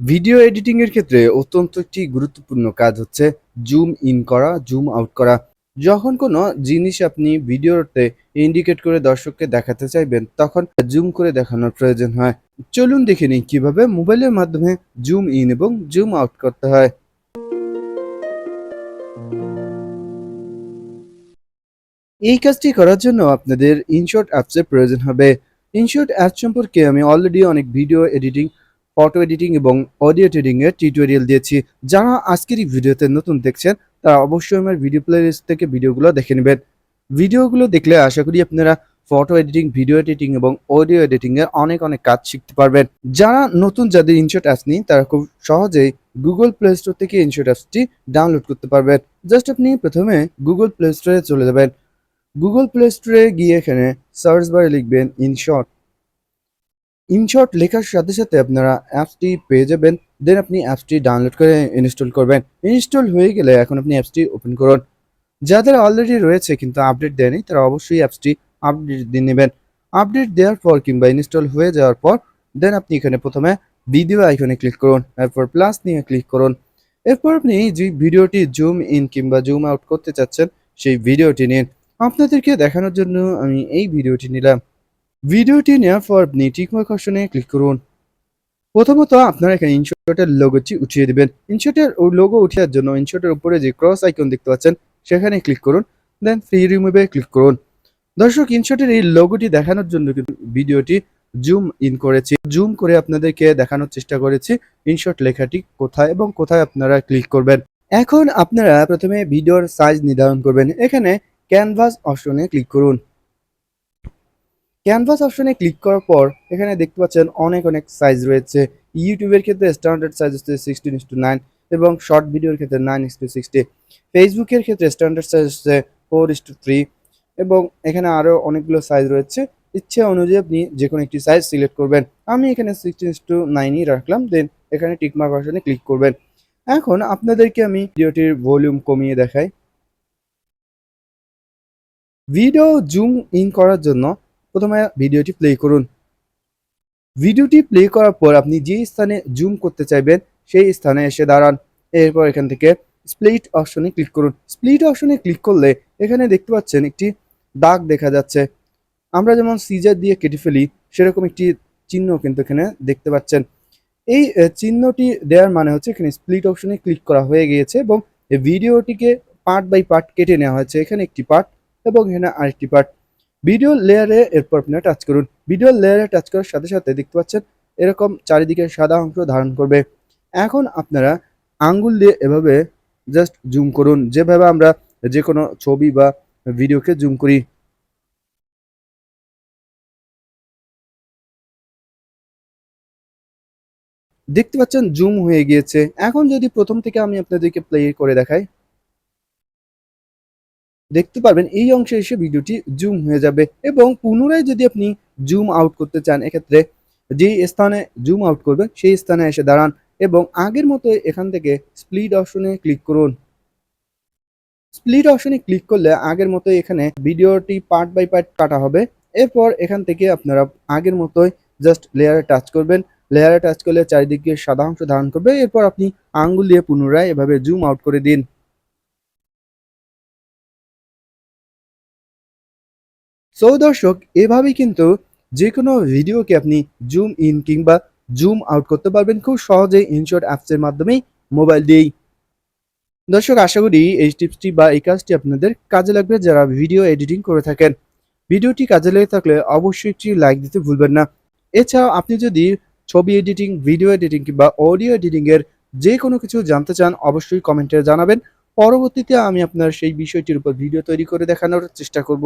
Video editing এর ক্ষেত্রে অত্যন্ত একটি গুরুত্বপূর্ণ কাজ হচ্ছে জুম ইন করা, জুম আউট করা। যখন কোনো জিনিস আপনি ভিডিওতে ইন্ডিকেট করে দর্শককে দেখাতে চাইবেন, তখন জুম করে দেখানোর প্রয়োজন হয়। চলুন দেখে নিই কীভাবে মোবাইলের মাধ্যমে জুম ইন এবং জুম আউট করতে হয়। এই কাজটি করার জন্য আপনাদের ইনশর্ট অ্যাপসের প্রয়োজন হবে। ইনশর্ট অ্যাপ সম্পর্কে আমি অলরেডি অনেক ভিডিও এডিটিং, ফটো এডিটিং এবং অডিও এডিটিং এর টিউটোরিয়াল দিয়েছি। যারা আজকের এই ভিডিওতে নতুন দেখছেন, তারা অবশ্যই আমার ভিডিও প্লেলিস্ট থেকে ভিডিওগুলো দেখে নেবেন। ভিডিওগুলো দেখলে আশা করি আপনারা ফটো এডিটিং, ভিডিও এডিটিং এবং অডিও এডিটিং এর অনেক অনেক কাজ শিখতে পারবেন। যারা নতুন যাদের ইনশট অ্যাপস নেই, তারা খুব সহজেই গুগল প্লে স্টোর থেকে ইনশট অ্যাপসটি ডাউনলোড করতে পারবেন। জাস্ট আপনি প্রথমে গুগল প্লে স্টোরে চলে যাবেন। গুগল প্লে স্টোরে গিয়ে এখানে সার্চ বারে লিখবেন ইনশট। ইনশট লেখার সাথে সাথে আপনারা অ্যাপসটি পেয়ে যাবেন। দেন আপনি অ্যাপসটি ডাউনলোড করে ইনস্টল করবেন। ইনস্টল হয়ে গেলে এখন আপনি অ্যাপসটি ওপেন করুন। যাদের অলরেডি রয়েছে কিন্তু আপডেট দেয়নি, তারা অবশ্যই অ্যাপসটি আপডেট দিয়ে নেবেন। আপডেট দেওয়ার পর কিংবা ইনস্টল হয়ে যাওয়ার পর দেন আপনি এখানে প্রথমে ভিডিও আইকনে ক্লিক করুন। এরপর প্লাস নিয়ে ক্লিক করুন। এরপর আপনি যে ভিডিওটি জুম ইন কিংবা জুম আউট করতে চাচ্ছেন, সেই ভিডিওটি নিন। আপনাদেরকে দেখানোর জন্য আমি এই ভিডিওটি নিলাম। ভিডিওটি নেওয়ার পর আপনি টিকমার্ক অপশনে ক্লিক করুন। প্রথমত আপনারা এখানে ইনশটের লোগোটি উঠিয়ে দিবেন। ইনশটের লোগো উঠানোর জন্য ইনশটের উপরে যে ক্রস আইকন দেখতে পাচ্ছেন, সেখানে ক্লিক করুন। দেন ফ্রি রিমুভে ক্লিক করুন। দর্শক ইনশটের এই লোগোটি দেখানোর জন্য কিন্তু ভিডিওটি জুম ইন করেছি। জুম করে আপনাদেরকে দেখানোর চেষ্টা করেছি ইনশট লেখাটি কোথায় এবং কোথায় আপনারা ক্লিক করবেন। এখন আপনারা প্রথমে ভিডিওর সাইজ নির্ধারণ করবেন। এখানে ক্যানভাস অপশনে ক্লিক করুন। ক্যানভাস অপশনে ক্লিক করার পর, এখানে দেখতে পাচ্ছেন অনেক অনেক সাইজ রয়েছে। ইউটিউবের ক্ষেত্রে স্ট্যান্ডার্ড সাইজ হচ্ছে সিক্সটিন টু নাইন এবং শর্ট ভিডিওর ক্ষেত্রে নাইন টু সিক্সটি। ফেসবুকের ক্ষেত্রে স্ট্যান্ডার্ড সাইজ হচ্ছে ফোর টু থ্রি এবং এখানে আরও অনেকগুলো সাইজ রয়েছে। ইচ্ছে অনুযায়ী আপনি যে কোনো একটি সাইজ সিলেক্ট করবেন। আমি এখানে সিক্সটিন টু নাইনই রাখলাম। দেন এখানে টিকমার্ক অপশনে ক্লিক করবেন। এখন আপনাদেরকে আমি ভিডিওটির ভলিউম কমিয়ে দেখাই। ভিডিও জুম ইন করার জন্য প্রথমে ভিডিওটি প্লে করুন। ভিডিওটি প্লে করার পর আপনি যে স্থানে জুম করতে চাইবেন, সেই স্থানে এসে দাঁড়ান। এরপর এখান থেকে স্প্লিট অপশনে ক্লিক করুন। স্প্লিট অপশনে ক্লিক করলে এখানে দেখতে পাচ্ছেন একটি দাগ দেখা যাচ্ছে। আমরা যেমন সিজার দিয়ে কেটে ফেলি, সেরকম একটি চিহ্ন কিন্তু এখানে দেখতে পাচ্ছেন। এই চিহ্নটি দেওয়ার মানে হচ্ছে এখানে স্প্লিট অপশনে ক্লিক করা হয়ে গিয়েছে এবং ভিডিওটিকে পার্ট বাই পার্ট কেটে নেওয়া হয়েছে। এখানে একটি পার্ট এবং এখানে আরেকটি পার্ট। ভিডিও লেয়ারে এরপর আপনারা টাচ করুন। ভিডিও লেয়ারে টাচ করার সাথে সাথে দেখতে পাচ্ছেন এরকম চারিদিকে সাদা অংশ ধারণ করবে। এখন আপনারা আঙ্গুল দিয়ে এভাবে জাস্ট জুম করুন। যেভাবে আমরা যেকোনো ছবি বা ভিডিওকে জুম করি। দেখতে পাচ্ছেন জুম হয়ে গিয়েছে। এখন যদি প্রথম থেকে আমি আপনাদেরকে প্লে করে দেখাই। দেখতে পারবেন, এই অংশে এসে ভিডিওটি জুম হয়ে যাবে এবং পুনরায় যদি আপনি জুম আউট করতে চান, এক্ষেত্রে যেই স্থানে জুম আউট করবেন, সেই স্থানে এসে দাঁড়ান এবং আগের মতো এখান থেকে স্প্লিট অপশনে ক্লিক করুন। স্প্লিট অপশনে ক্লিক করলে আগের মতো এখানে ভিডিওটি পার্ট বাই পার্ট কাটা হবে। এরপর এখান থেকে আপনারা আগের মতোই জাস্ট লেয়ারে টাচ করবেন। লেয়ারে টাচ করলে চারিদিকে সাদা অংশ ধারণ করবে। এরপর আপনি আঙ্গুল দিয়ে পুনরায় এভাবে জুম আউট করে দিন। সো দর্শক এভাবেই কিন্তু যেকোনো ভিডিওকে আপনি জুম ইন কিংবা জুম আউট করতে পারবেন খুব সহজেই ইনশর্ট অ্যাপসের মাধ্যমেই মোবাইল দিয়েই। দর্শক আশা করি এই টিপসটি বা এই কাজটি আপনাদের কাজে লাগবে যারা ভিডিও এডিটিং করে থাকেন। ভিডিওটি কাজে লেগে থাকলে অবশ্যই একটি লাইক দিতে ভুলবেন না। এছাড়াও আপনি যদি ছবি এডিটিং, ভিডিও এডিটিং কিংবা অডিও এডিটিংয়ের যে কোনো কিছু জানতে চান অবশ্যই কমেন্টে জানাবেন। পরবর্তীতে আমি আপনার সেই বিষয়টির উপর ভিডিও তৈরি করে দেখানোর চেষ্টা করব।